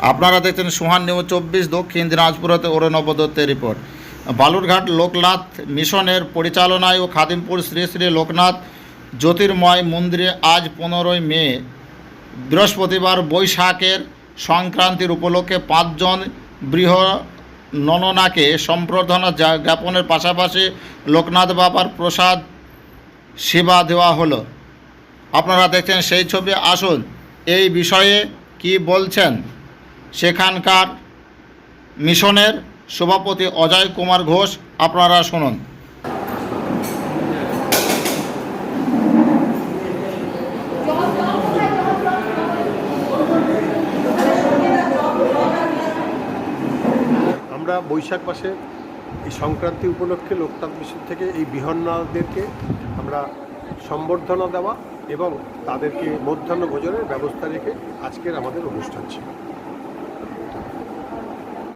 আপনারা দেখছেন সুহান নিউজ চব্বিশ, দক্ষিণ দিনাজপুরতে অরণব দত্তের রিপোর্ট। বালুরঘাট লোকনাথ মিশনের পরিচালনায় ও খাদিমপুর শ্রী শ্রী লোকনাথ জ্যোতির্ময় মন্দিরে আজ পনেরোই মে, বৃহস্পতিবার বৈশাখের সংক্রান্তির উপলক্ষে পাঁচজন বৃহ নননাকে সম্বর্ধনা যা- জ্ঞাপনের পাশাপাশি লোকনাথ বাবার প্রসাদ সেবা দেওয়া হলো। আপনারা দেখছেন সেই ছবি, আসুন এই বিষয়ে কি বলছেন। সেখানকার মিশনের সভাপতি অজয় কুমার ঘোষ, আপনারা শুনুন। আমরা বৈশাখ মাসে এই সংক্রান্তি উপলক্ষে লোকনাথ মিশন থেকে এই বিহন্নাদেরকে আমরা সম্বর্ধনা দেওয়া এবং তাদেরকে মধ্যাহ্ন ভোজনের ব্যবস্থা রেখে আজকের আমাদের অনুষ্ঠান ছিল।